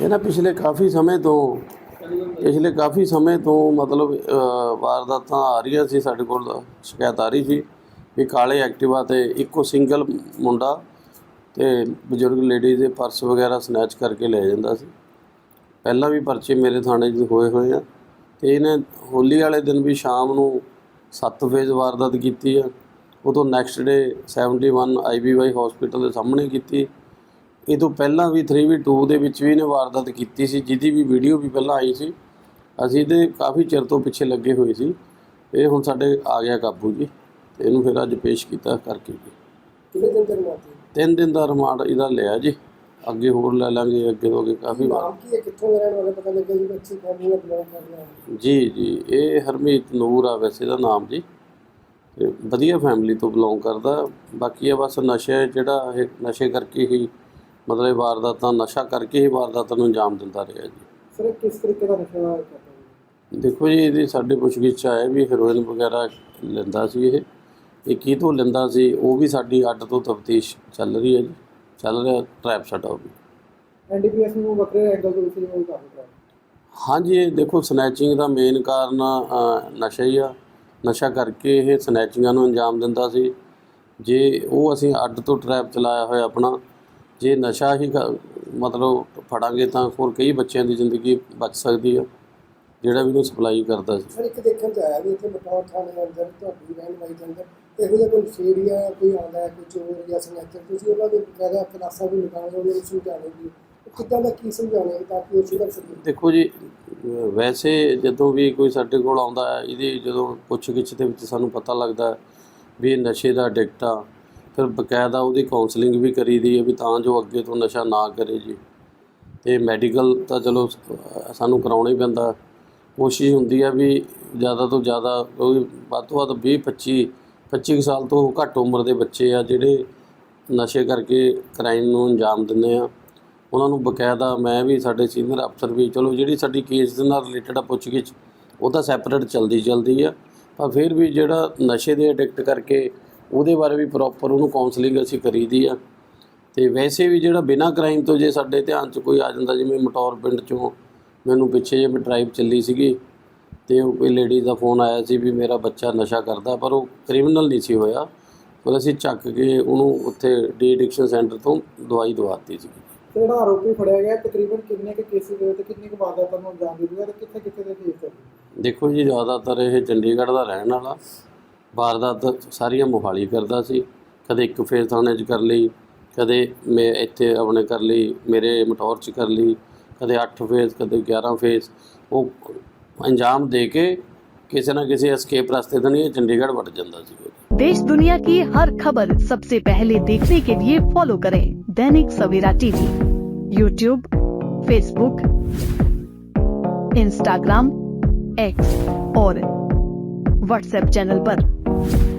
ਇਹ ਨਾ ਪਿਛਲੇ ਕਾਫੀ ਸਮੇਂ ਤੋਂ, ਪਿਛਲੇ ਕਾਫੀ ਸਮੇਂ ਤੋਂ ਮਤਲਬ ਵਾਰਦਾਤਾਂ ਆ ਰਹੀਆਂ ਸੀ ਸਾਡੇ ਕੋਲ, ਸ਼ਿਕਾਇਤ ਆ ਰਹੀ ਸੀ ਵੀ ਕਾਲੇ ਐਕਟਿਵਾ ਤੇ ਇੱਕੋ ਸਿੰਗਲ ਮੁੰਡਾ ਤੇ ਬਜ਼ੁਰਗ ਲੇਡੀ ਦੇ ਪਰਸ ਵਗੈਰਾ ਸਨੈਚ ਕਰਕੇ ਲੈ ਜਾਂਦਾ ਸੀ। ਪਹਿਲਾਂ ਵੀ ਪਰਚੇ ਮੇਰੇ ਥਾਣੇ 'ਚ ਹੋਏ ਹੋਏ ਆ ਤੇ ਇਹਨੇ ਹੋਲੀ ਵਾਲੇ ਦਿਨ ਵੀ ਸ਼ਾਮ ਨੂੰ ਸੱਤ ਫੇਜ਼ ਵਾਰਦਾਤ ਕੀਤੀ ਆ। ਉਦੋਂ ਨੈਕਸਟ ਡੇ 71 ਆਈਬੀਵਾਈ ਹਸਪੀਟਲ ਦੇ ਸਾਹਮਣੇ ਕੀਤੀ। ਇਹ ਤੋਂ ਪਹਿਲਾਂ ਵੀ 3v2 ਦੇ ਵਿੱਚ ਵੀ ਇਹਨੇ ਵਾਰਦਾਤ ਕੀਤੀ ਸੀ ਜਿਹਦੀ ਵੀ ਵੀਡੀਓ ਵੀ ਪਹਿਲਾਂ ਆਈ ਸੀ। ਅਸੀਂ ਤੇ ਕਾਫੀ ਚਿਰ ਤੋਂ ਪਿੱਛੇ ਲੱਗੇ ਹੋਏ ਸੀ। ਇਹ ਹੁਣ ਸਾਡੇ ਆ ਗਿਆ ਕਾਬੂ ਜੀ। ਤੇ ਇਹਨੂੰ ਫਿਰ ਅੱਜ ਪੇਸ਼ ਕੀਤਾ ਕਰਕੇ ਜੀ। ਕਿੰਨੇ ਦਿਨ ਤਿੰਨ ਦਿਨ ਦਾ ਰਿਮਾਂਡ ਇਹਦਾ ਲਿਆ ਜੀ। ਅੱਗੇ ਹੋਰ ਲੈ ਲਾਂਗੇ ਅੱਗੇ ਤੋਂ ਅੱਗੇ ਕਾਫੀ ਵਾਰ। ਨਾਮ ਕੀ ਹੈ? ਕਿੱਥੋਂ ਦੇ ਰਹਿਣ ਵਾਲੇ? ਪਤਾ ਲੱਗਿਆ ਜੀ ਫੈਮਿਲੀ ਬਿਲੋਂਗ ਜੀ ਜੀ। ਇਹ ਹਰਮੀਤ ਨੂਰ ਆ ਵੈਸੇ ਦਾ ਨਾਮ ਜੀ। ਤੇ ਵਧੀਆ ਫੈਮਿਲੀ ਤੋਂ ਬਿਲੋਂਗ ਕਰਦਾ। ਬਾਕੀ ਇਹ ਬਸ ਨਸ਼ੇ ਜਿਹੜਾ ਇਹ ਨਸ਼ੇ ਕਰਕੇ ਹੀ ਮਤਲਬ ਵਾਰਦਾਤਾਂ ਨਸ਼ਾ ਕਰਕੇ ਹੀ ਵਾਰਦਾਤਾਂ ਨੂੰ ਅੰਜਾਮ ਦਿੰਦਾ ਰਿਹਾ ਜੀ। ਸਰ ਕਿਸ ਤਰੀਕੇ ਦਾ ਨਸ਼ਾ ਕਰਦਾ ਦੇਖੋ ਜੀ ਇਹਦੀ ਸਾਡੇ ਪੁੱਛਗਿੱਛ ਆਇਆ ਵੀ ਹੈਰੋਇਨ ਵਗੈਰਾ ਲੈਂਦਾ ਸੀ ਇਹ। ਇਹ ਕੀ ਤੋਂ ਲੈਂਦਾ ਸੀ? ਉਹ ਵੀ ਸਾਡੀ ਅੱਡ ਤੋਂ ਤਫਤੀਸ਼ ਚੱਲ ਰਹੀ ਹੈ ਜੀ। ਚੱਲ ਰਿਹਾ ਟਰੈਪ ਸਾਡਾ ਉਹ ਵੀ। ਐਨਡੀਪੀਐਸ ਨੂੰ ਵੱਖਰੇ ਐਂਗਲ ਤੋਂ ਤੁਸੀਂ ਉਹ ਕਰ ਰਹੇ ਹਾਂਜੀ ਇਹ ਦੇਖੋ ਸਨੈਚਿੰਗ ਦਾ ਮੇਨ ਕਾਰਨ ਨਸ਼ਾ ਹੀ ਆ। ਨਸ਼ਾ ਕਰਕੇ ਇਹ ਸਨੈਚਿੰਗਾਂ ਨੂੰ ਅੰਜਾਮ ਦਿੰਦਾ ਸੀ। ਜੇ ਉਹ ਅਸੀਂ ਅੱਡ ਤੋਂ ਟਰੈਪ ਚਲਾਇਆ ਹੋਇਆ ਆਪਣਾ ਜੇ ਨਸ਼ਾ ਹੀ ਮਤਲਬ ਫੜਾਂਗੇ ਤਾਂ ਹੋਰ ਕਈ ਬੱਚਿਆਂ ਦੀ ਜ਼ਿੰਦਗੀ ਬਚ ਸਕਦੀ ਆ ਜਿਹੜਾ ਵੀ ਉਹਨੂੰ ਸਪਲਾਈ ਕਰਦਾ ਸੀ। ਸਰ ਇੱਕ ਦੇਖਣ ਚ ਆਇਆ ਵੀ ਇੱਥੇ ਬਟੌਰ ਥਾਣੇ ਦੇ ਅੰਦਰ ਤੁਹਾਡੀ ਰਹਿਣ ਵਾਲੀ ਦੇ ਅੰਦਰ ਇਹੋ ਜਿਹਾ ਕੋਈ ਫੇਰੀਆ ਕੋਈ ਆਉਂਦਾ ਹੈ ਕੋਈ ਚੋਰ ਜਾਂ ਸਨੈਚਰ ਤੁਸੀਂ ਉਹਨਾਂ ਦੇ ਬਕਾਇਦਾ ਕਲਾਸਾਂ ਵੀ ਨਿਕਾਲਦੇ ਉਹਨਾਂ ਨੂੰ ਸਮਝਾਉਣੇ ਵੀ। ਉਹ ਕਿੱਦਾਂ ਦਾ ਕੀ ਸਮਝਾਉਣੇ ਤਾਂ ਕਿ ਉਹ ਸੁਧਰ ਸਕੇ? ਦੇਖੋ ਜੀ ਵੈਸੇ ਜਦੋਂ ਵੀ ਕੋਈ ਸਾਡੇ ਕੋਲ ਆਉਂਦਾ ਹੈ ਇਹਦੀ ਜਦੋਂ ਪੁੱਛਗਿੱਛ ਦੇ ਵਿੱਚ ਸਾਨੂੰ ਪਤਾ ਲੱਗਦਾ ਹੈ ਵੀ ਇਹ ਨਸ਼ੇ ਦਾ ਐਡਿਕਟ ਆ ਫਿਰ ਬਕਾਇਦਾ ਉਹਦੀ ਕਾਉਂਸਲਿੰਗ ਵੀ ਕਰੀਦੀ ਹੈ ਵੀ ਤਾਂ ਜੋ ਅੱਗੇ ਤੋਂ ਨਸ਼ਾ ਨਾ ਕਰੇ ਜੀ। ਤੇ ਮੈਡੀਕਲ ਤਾਂ ਚਲੋ ਸਾਨੂੰ ਕਰਾਉਣਾ ਹੀ ਪੈਂਦਾ। ਕੋਸ਼ਿਸ਼ ਹੁੰਦੀ ਹੈ ਵੀ ਜ਼ਿਆਦਾ ਤੋਂ ਜ਼ਿਆਦਾ ਕੋਈ ਵੱਧ ਤੋਂ ਵੱਧ 20 25 25 ਕੁ ਸਾਲ ਤੋਂ ਘੱਟ ਉਮਰ ਦੇ ਬੱਚੇ ਆ ਜਿਹੜੇ ਨਸ਼ੇ ਕਰਕੇ ਕ੍ਰਾਈਮ ਨੂੰ ਅੰਜਾਮ ਦਿੰਦੇ ਆ। ਉਹਨਾਂ ਨੂੰ ਬਕਾਇਦਾ ਮੈਂ ਵੀ, ਸਾਡੇ ਸੀਨੀਅਰ ਅਫਸਰ ਵੀ, ਚਲੋ ਜਿਹੜੀ ਸਾਡੀ ਕੇਸ ਦੇ ਨਾਲ ਰਿਲੇਟਡ ਆ ਪੁੱਛਗਿੱਛ, ਉਹ ਤਾਂ ਸੈਪਰੇਟ ਚਲਦੀ ਚਲਦੀ ਆ। ਪਰ ਫਿਰ ਵੀ ਜਿਹੜਾ ਨਸ਼ੇ ਦੇ ਐਡਿਕਟ ਕਰਕੇ ਉਹਦੇ ਬਾਰੇ ਵੀ ਪ੍ਰੋਪਰ ਉਹਨੂੰ ਕਾਉਂਸਲਿੰਗ ਅਸੀਂ ਕਰੀਦੀ ਆ। ਤੇ ਵੈਸੇ ਵੀ ਜਿਹੜਾ ਬਿਨਾਂ ਕ੍ਰਾਈਮ ਤੋਂ ਜੇ ਸਾਡੇ ਧਿਆਨ 'ਚ ਕੋਈ ਆ ਜਾਂਦਾ ਜਿਵੇਂ ਮਟੌਰ ਪਿੰਡ 'ਚੋਂ ਮੈਨੂੰ ਪਿੱਛੇ ਜੇ ਮੈਂ ਡਰਾਈਵ ਚੱਲੀ ਸੀਗੀ ਤੇ ਉਹ ਕੋਈ ਲੇਡੀ ਦਾ ਫੋਨ ਆਇਆ ਸੀ ਵੀ ਮੇਰਾ ਬੱਚਾ ਨਸ਼ਾ ਕਰਦਾ ਪਰ ਉਹ ਕ੍ਰਿਮੀਨਲ ਨਹੀਂ ਸੀ ਹੋਇਆ। ਪਰ ਅਸੀਂ ਚੱਕ ਕੇ ਉਹਨੂੰ ਉੱਥੇ ਡੀ ਐਡਿਕਸ਼ਨ ਸੈਂਟਰ ਤੋਂ ਦਵਾਈ ਦਵਾਤੀ ਸੀ ਜਿਹੜਾ ਆਰੋਪੀ ਫੜਿਆ ਗਿਆ? ਤਕਰੀਬਨ ਕਿੰਨੇ ਕੁ ਕੇਸਿਸ ਦੇ ਤੇ ਕਿੰਨੀ ਕੁ ਵਾਰਦਾਤਾਂ ਨੂੰ ਅੰਜਾਮ ਦੇ ਦੂਗਾ ਤੇ ਕਿੱਥੇ ਕਿੱਥੇ ਦੇ ਕੇਸ ਦੇਖੋ ਜੀ ਜ਼ਿਆਦਾਤਰ ਇਹ ਚੰਡੀਗੜ੍ਹ ਦਾ ਰਹਿਣ ਵਾਲਾ। ਵਾਰਦਾਤ ਸਾਰੀਆਂ ਮੋਹਾਲੀ ਕਰਦਾ ਸੀ ਕਦੇ ਇੱਕ ਫੇਜ਼ ਥਾਣੇ 'ਚ ਕਰ ਲਈ ਕਦੇ ਮੈਂ ਇੱਥੇ ਆਪਣੇ ਕਰ ਲਈ ਮੇਰੇ ਮਟੌਰ 'ਚ ਕਰ ਲਈ ਕਦੇ 8 ਫੇਜ਼ ਕਦੇ 11 ਫੇਜ਼ ਉਹ ਅੰਜਾਮ ਦੇ ਕੇ ਕਿਸੇ ਨਾ ਕਿਸੇ ਐਸਕੇਪ ਰਸਤੇ ਤੋਂ ਨਹੀਂ ਇਹ ਚੰਡੀਗੜ੍ਹ ਵੜ ਜਾਂਦਾ ਸੀ देश दुनिया की हर खबर सबसे पहले देखने के लिए फॉलो करें Dainik Savera TV YouTube Facebook Instagram X और व्हाट्सएप चैनल पर। Bye.